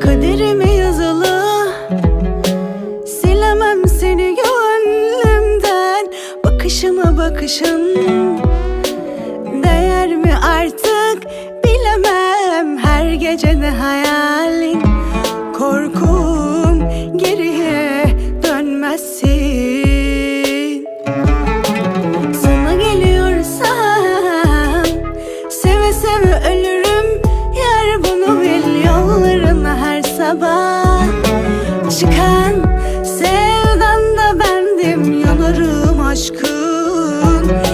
Kaderime yazılı. Silemem seni gönlümden. Bakışıma bakışın Değer mi artık? Bilemem. Her gece ne hayalin? Korkum geriye dönmezsin. Sana geliyorsam Seve seve ölürüm sabah Çıkan sevdan da bendim Yanarım aşkın.